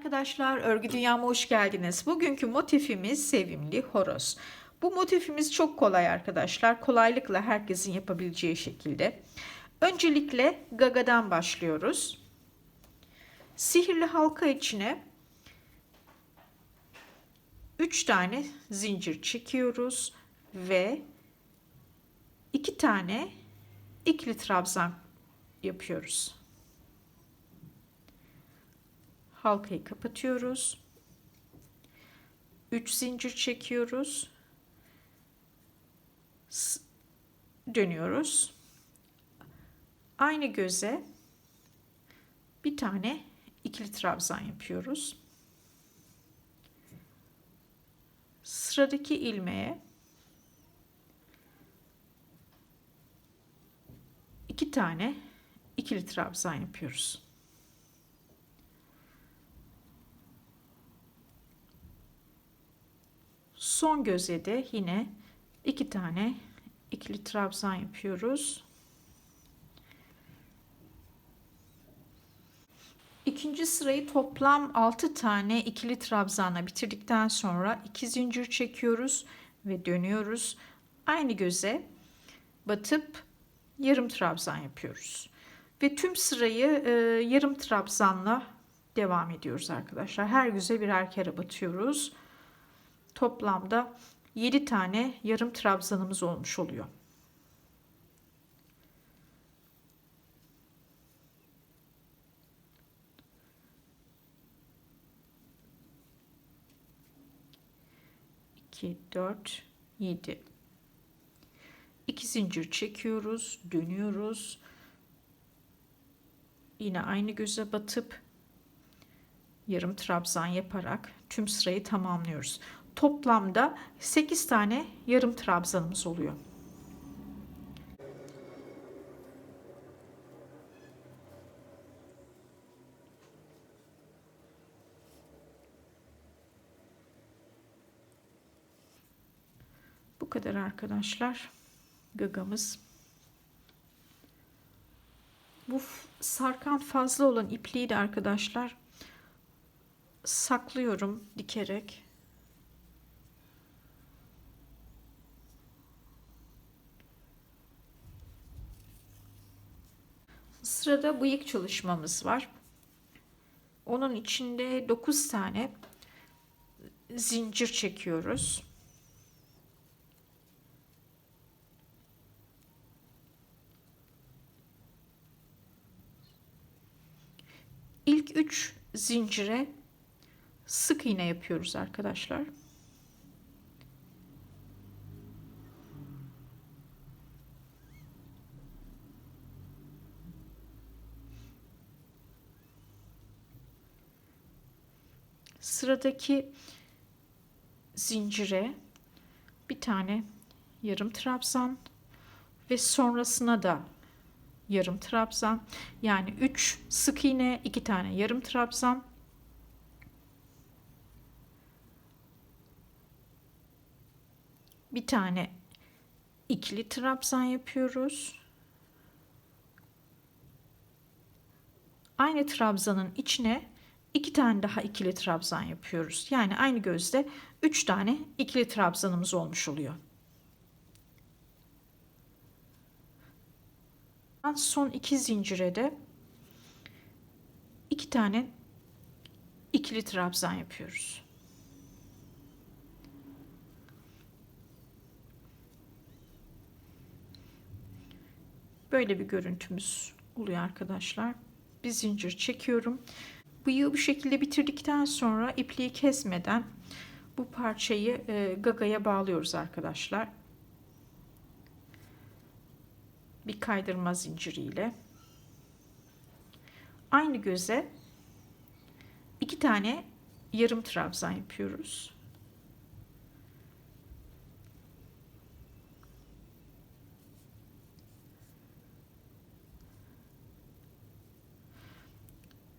arkadaşlar, Örgü Dünyama hoş geldiniz. Bugünkü motifimiz sevimli horoz. Bu motifimiz çok kolay arkadaşlar. Kolaylıkla herkesin yapabileceği şekilde. Öncelikle gagadan başlıyoruz. Sihirli halka içine 3 tane zincir çekiyoruz ve 2 tane ikili trabzan yapıyoruz. Halkayı kapatıyoruz. 3 zincir çekiyoruz. Dönüyoruz. Aynı göze bir tane ikili trabzan yapıyoruz. Sıradaki ilmeğe iki tane ikili trabzan yapıyoruz. Son göze de yine iki tane ikili trabzan yapıyoruz. İkinci sırayı toplam 6 tane ikili trabzanla bitirdikten sonra iki zincir çekiyoruz ve dönüyoruz. Aynı göze batıp yarım trabzan yapıyoruz. Ve tüm sırayı e, yarım trabzanla devam ediyoruz arkadaşlar. Her göze birer kere batıyoruz toplamda 7 tane yarım trabzanımız olmuş oluyor. İki, dört, yedi. İki zincir çekiyoruz, dönüyoruz. Yine aynı göze batıp yarım trabzan yaparak tüm sırayı tamamlıyoruz toplamda 8 tane yarım trabzanımız oluyor. Bu kadar arkadaşlar. Gagamız. Bu sarkan fazla olan ipliği de arkadaşlar saklıyorum dikerek. Sırada bıyık çalışmamız var. Onun içinde 9 tane zincir çekiyoruz. İlk 3 zincire sık iğne yapıyoruz arkadaşlar. Sıradaki zincire bir tane yarım trabzan ve sonrasına da yarım trabzan yani 3 sık iğne 2 tane yarım trabzan bir tane ikili trabzan yapıyoruz. Aynı trabzanın içine iki tane daha ikili trabzan yapıyoruz. Yani aynı gözde üç tane ikili trabzanımız olmuş oluyor. Son iki zincire de iki tane ikili trabzan yapıyoruz. Böyle bir görüntümüz oluyor arkadaşlar. Bir zincir çekiyorum. Bıyığı bu şekilde bitirdikten sonra ipliği kesmeden bu parçayı e, gagaya bağlıyoruz arkadaşlar. Bir kaydırma zinciriyle. Aynı göze iki tane yarım trabzan yapıyoruz.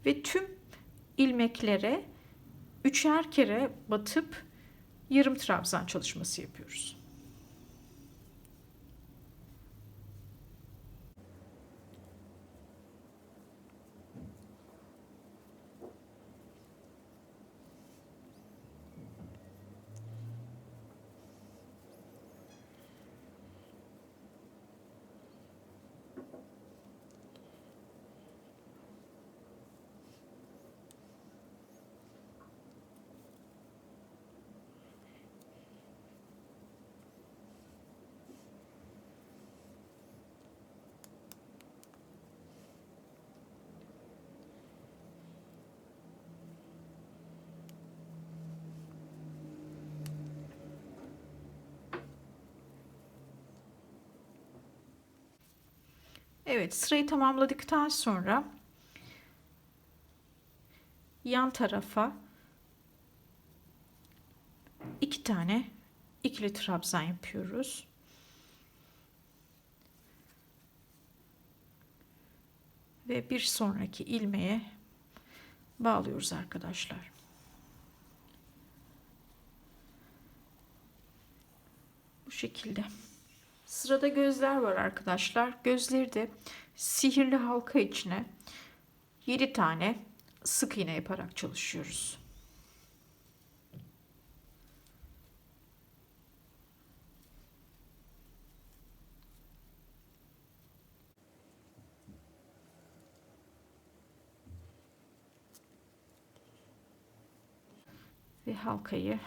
Ve tüm ilmeklere üçer kere batıp yarım trabzan çalışması yapıyoruz. Evet sırayı tamamladıktan sonra yan tarafa iki tane ikili trabzan yapıyoruz. Ve bir sonraki ilmeğe bağlıyoruz arkadaşlar. Bu şekilde. Sırada gözler var arkadaşlar. Gözleri de sihirli halka içine 7 tane sık iğne yaparak çalışıyoruz. Ve halkayı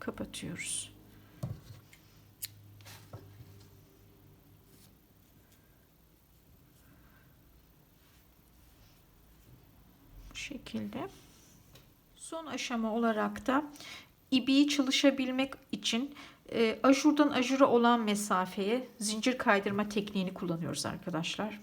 kapatıyoruz. Şekilde. Son aşama olarak da ibiyi çalışabilmek için e, ajurdan ajura olan mesafeye zincir kaydırma tekniğini kullanıyoruz arkadaşlar.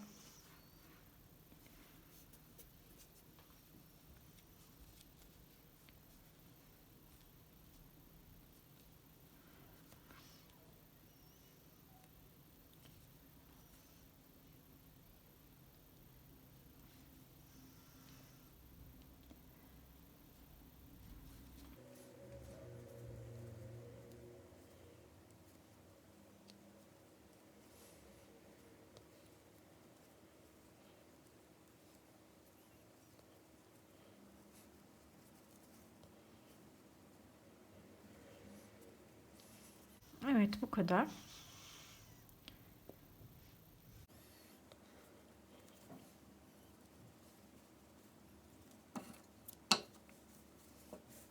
Evet bu kadar.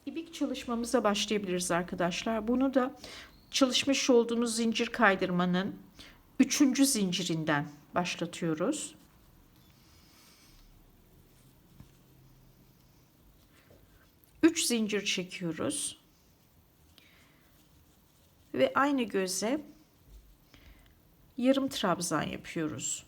İbik çalışmamıza başlayabiliriz arkadaşlar. Bunu da çalışmış olduğumuz zincir kaydırmanın üçüncü zincirinden başlatıyoruz. Üç zincir çekiyoruz ve aynı göze yarım trabzan yapıyoruz.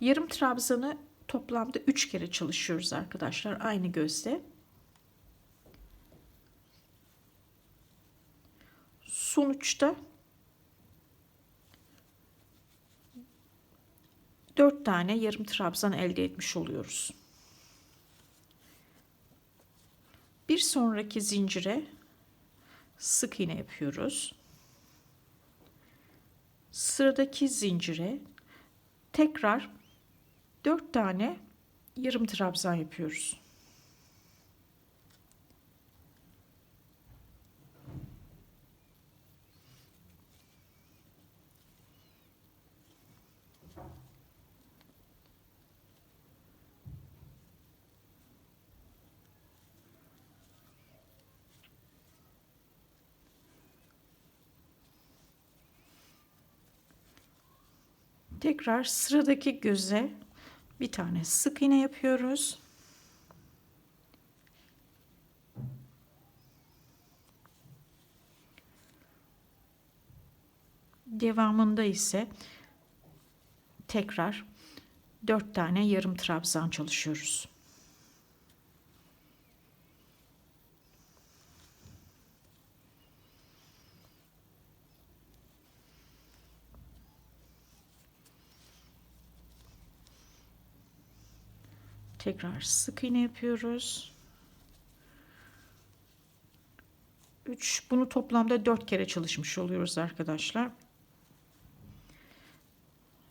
Yarım trabzanı toplamda 3 kere çalışıyoruz arkadaşlar aynı gözde. Sonuçta 4 tane yarım trabzan elde etmiş oluyoruz. Bir sonraki zincire sık iğne yapıyoruz. Sıradaki zincire tekrar 4 tane yarım trabzan yapıyoruz. Tekrar sıradaki göze bir tane sık iğne yapıyoruz. Devamında ise tekrar 4 tane yarım trabzan çalışıyoruz. Tekrar sık iğne yapıyoruz. 3 bunu toplamda 4 kere çalışmış oluyoruz arkadaşlar.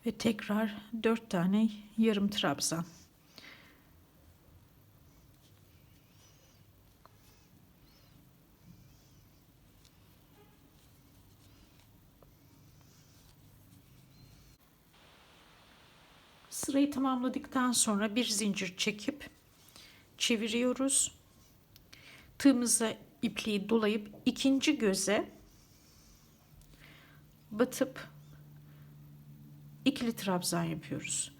Ve tekrar 4 tane yarım trabzan. Sırayı tamamladıktan sonra bir zincir çekip çeviriyoruz. Tığımıza ipliği dolayıp ikinci göze batıp ikili trabzan yapıyoruz.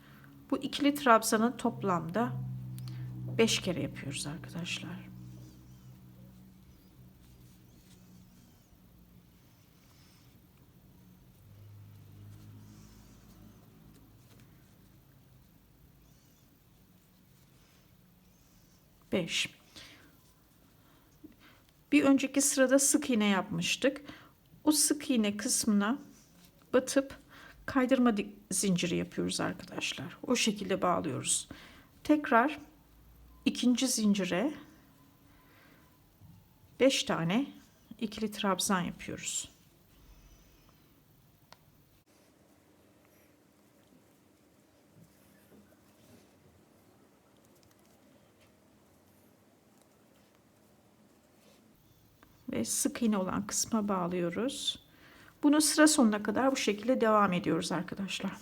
Bu ikili trabzanın toplamda 5 kere yapıyoruz arkadaşlar. 5. Bir önceki sırada sık iğne yapmıştık. O sık iğne kısmına batıp kaydırma zinciri yapıyoruz arkadaşlar. O şekilde bağlıyoruz. Tekrar ikinci zincire 5 tane ikili trabzan yapıyoruz. Ve sık iğne olan kısma bağlıyoruz. Bunu sıra sonuna kadar bu şekilde devam ediyoruz arkadaşlar.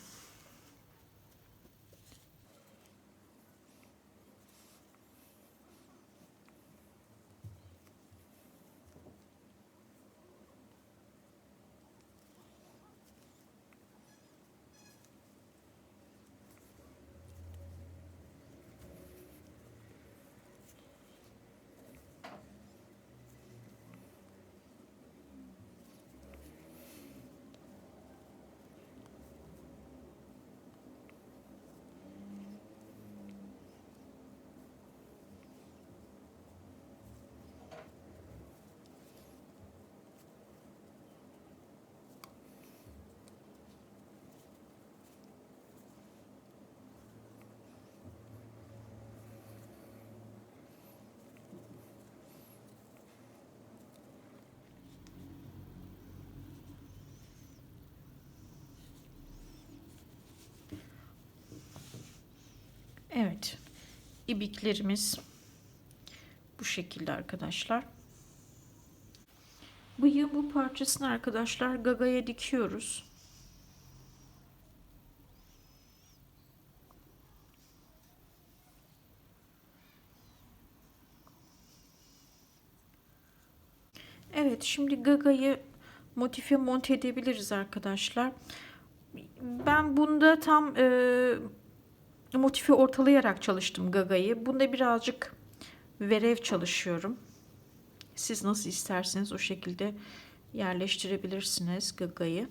Evet. ibiklerimiz bu şekilde arkadaşlar. Bıyığın bu parçasını arkadaşlar gagaya dikiyoruz. Evet şimdi gagayı motife monte edebiliriz arkadaşlar. Ben bunda tam e, motifi ortalayarak çalıştım gagayı. Bunda birazcık verev çalışıyorum. Siz nasıl isterseniz o şekilde yerleştirebilirsiniz gagayı.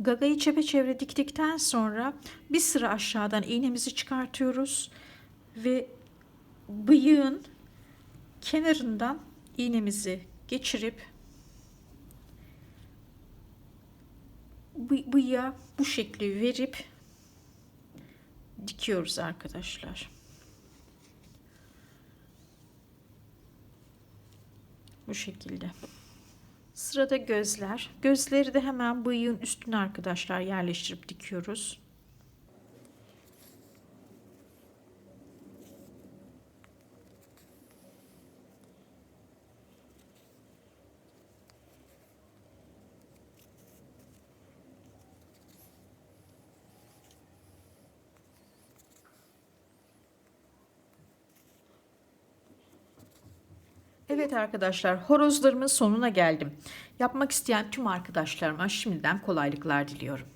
Gagayı çepeçevre diktikten sonra bir sıra aşağıdan iğnemizi çıkartıyoruz ve bıyığın kenarından iğnemizi geçirip bı- bıyığa bu şekli verip dikiyoruz arkadaşlar. Bu şekilde. Sırada gözler. Gözleri de hemen bıyığın üstüne arkadaşlar yerleştirip dikiyoruz. Evet arkadaşlar horozlarımın sonuna geldim. Yapmak isteyen tüm arkadaşlarıma şimdiden kolaylıklar diliyorum.